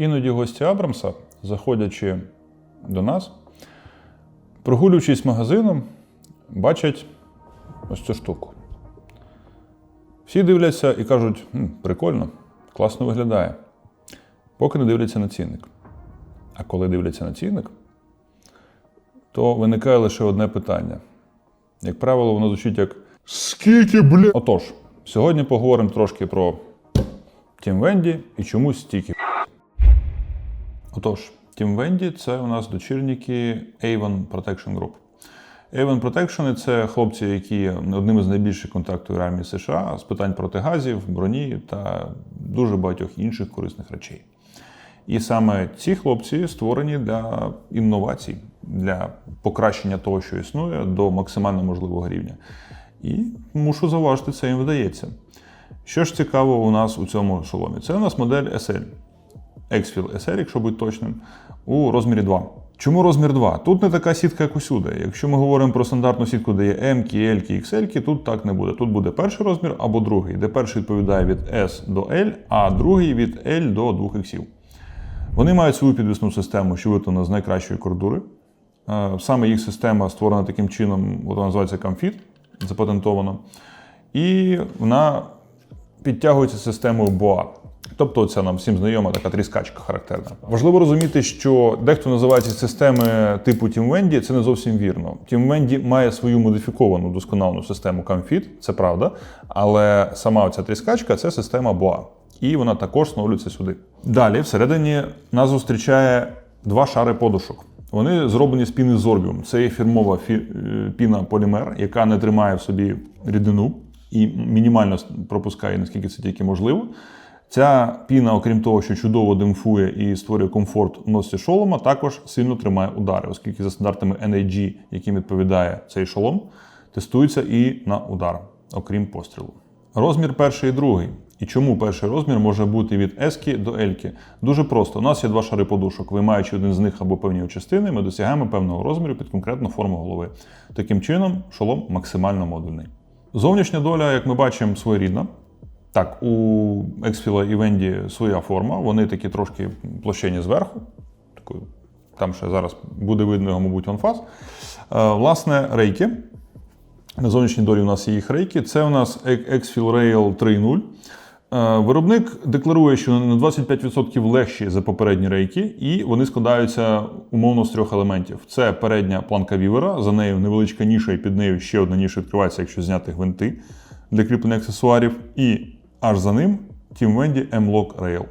Іноді гості Абрамса, заходячи до нас, прогулюючись магазином, бачать ось цю штуку. Всі дивляться і кажуть, «М, прикольно, класно виглядає. Поки не дивляться на цінник. А коли дивляться на цінник, то виникає лише одне питання. Як правило, воно звучить як Скільки, бля? Отож, сьогодні поговоримо трошки про Тім Венді і чому стільки. Отож, Тім Венді це у нас дочірники Avon Protection Group. Avon Protection – це хлопці, які одним із найбільших контактів армії США з питань протигазів, броні та дуже багатьох інших корисних речей. І саме ці хлопці створені для інновацій, для покращення того, що існує, до максимально можливого рівня. І мушу зауважити, це їм вдається. Що ж цікаво у нас у цьому шоломі? Це у нас модель SL. Exfil SL, якщо бути точним, у розмірі 2. Чому розмір 2? Тут не така сітка, як усюди. Якщо ми говоримо про стандартну сітку, де є M, L, XL, тут так не буде. Тут буде перший розмір або другий, де перший відповідає від S до L, а другий від L до 2 х Вони мають свою підвісну систему, що виготовлена з найкращої кордури. Е, Саме їх система створена таким чином, вона називається Comfit, запатентовано. І вона підтягується системою BOA. Тобто це нам всім знайома така тріскачка характерна. Важливо розуміти, що дехто називає ці системи типу Team Wendy, це не зовсім вірно. Team Wendy має свою модифіковану досконалену систему Comfit, це правда, але сама ця тріскачка це система BOA. І вона також встановлюється сюди. Далі, всередині, нас зустрічає два шари подушок. Вони зроблені з піни Zorbium. Це є фірмова фі... е, піна полімер, яка не тримає в собі рідину і мінімально пропускає, наскільки це тільки можливо. Ця піна, окрім того, що чудово демпфує і створює комфорт у носі шолома, також сильно тримає удари, оскільки за стандартами NAG, яким відповідає цей шолом, тестується і на удар, окрім пострілу. Розмір перший і другий. І чому перший розмір може бути від S до L? Дуже просто. У нас є два шари подушок. Виймаючи один з них або певні частини, ми досягаємо певного розміру під конкретну форму голови. Таким чином, шолом максимально модульний. Зовнішня доля, як ми бачимо, своєрідна. Так, у Ексфіла і Венді своя форма, вони такі трошки площені зверху. Там ще зараз буде видно його, мабуть, онфас. Е, Власне, рейки. На зовнішній долі у нас є їх рейки. Це у нас Exfil Rail 3.0. Е, Виробник декларує, що на 25% легші за попередні рейки, і вони складаються умовно з трьох елементів: це передня планка вівера, за нею невеличка ніша, і під нею ще одна ніша відкривається, якщо зняти гвинти для кріплення аксесуарів, і аж за ним Team Wendy M-Lock Rail.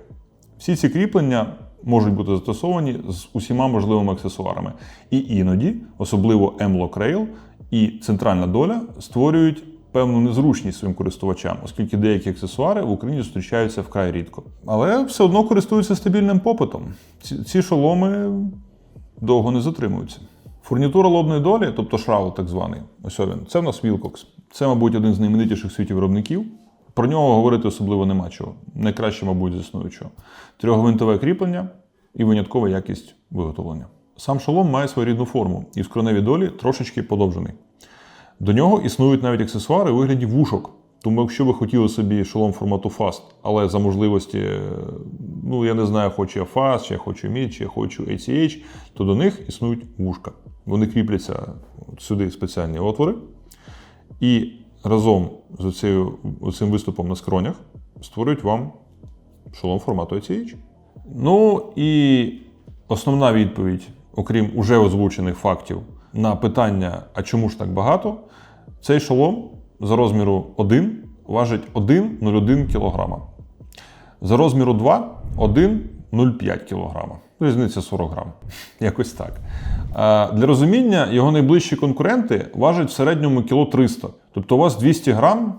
Всі ці кріплення можуть бути застосовані з усіма можливими аксесуарами. І іноді, особливо M-Lock Rail і центральна доля створюють певну незручність своїм користувачам, оскільки деякі аксесуари в Україні зустрічаються вкрай рідко. Але все одно користуються стабільним попитом. Ці, ці шоломи довго не затримуються. Фурнітура лобної долі, тобто шраут так званий, ось він, це в нас Wilcox. Це, мабуть, один з найменитіших в світі виробників. Про нього говорити особливо нема чого. Найкраще, мабуть, з існуючого. Трьохгвинтове кріплення і виняткова якість виготовлення. Сам шолом має своєрідну форму і в скроневій долі трошечки подовжений. До нього існують навіть аксесуари у вигляді вушок. Тому, якщо ви хотіли собі шолом формату Fast, але за можливості, е, ну я не знаю, хочу я Fast, чи я хочу Mid, чи я хочу ACH, то до них існують вушка. Вони кріпляться сюди спеціальні отвори. І разом з оцею, оцим виступом на скронях створюють вам шолом формату ACH. Ну і основна відповідь, окрім уже озвучених фактів, на питання, а чому ж так багато, цей шолом за розміру 1 важить 1,01 кг. За розміру 2 1,05 кг. Різниця 40 грам. Якось так. Для розуміння, його найближчі конкуренти важать в середньому кіло 300. Тобто у вас 200 грам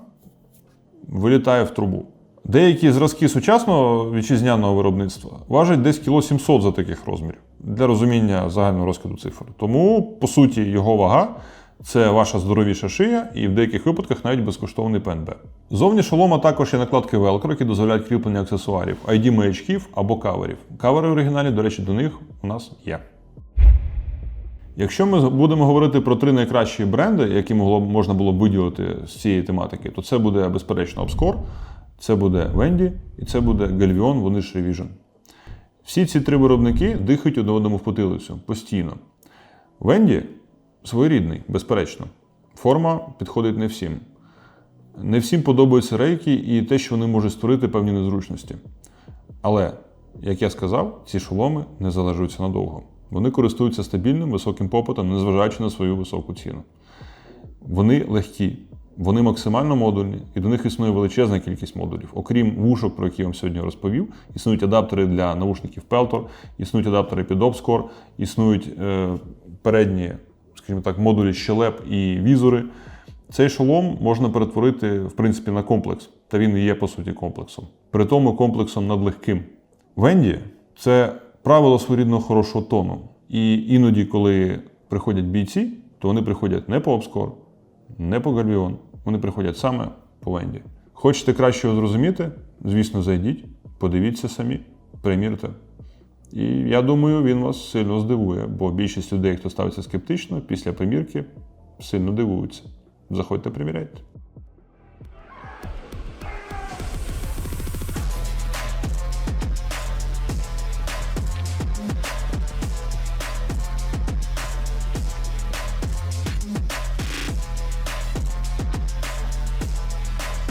вилітає в трубу. Деякі зразки сучасного вітчизняного виробництва важать десь кіло 700 за таких розмірів для розуміння загального розкладу цифр. Тому, по суті, його вага це ваша здоровіша шия і в деяких випадках навіть безкоштовний ПНБ. Зовні шолома також є накладки Velcro, які дозволяють кріплення аксесуарів, ID маячків або каверів. Кавери в оригіналі, до речі, до них у нас є. Якщо ми будемо говорити про три найкращі бренди, які могло, можна було б виділити з цієї тематики, то це буде безперечно Obscore, це буде Wendy і це буде Galvion, вони ж Revision. Всі ці три виробники дихають один одному в потилицю постійно. Венді своєрідний, безперечно. Форма підходить не всім. Не всім подобаються рейки і те, що вони можуть створити певні незручності. Але, як я сказав, ці шоломи не залежуються надовго. Вони користуються стабільним високим попитом, незважаючи на свою високу ціну. Вони легкі, вони максимально модульні, і до них існує величезна кількість модулів. Окрім вушок, про які я вам сьогодні розповів, існують адаптери для наушників Peltor, існують адаптери під Obscore, існують е, передні, скажімо так, модулі щелеп і візори. Цей шолом можна перетворити в принципі на комплекс, та він і є по суті комплексом. При тому комплексом надлегким. Венді це правило своєрідного хорошого тону. І іноді, коли приходять бійці, то вони приходять не по Обскор, не по Гальвіон, вони приходять саме по Венді. Хочете краще зрозуміти? Звісно, зайдіть, подивіться самі, примірте. І я думаю, він вас сильно здивує, бо більшість людей, хто ставиться скептично, після примірки сильно дивуються. Заходьте, приміряйте.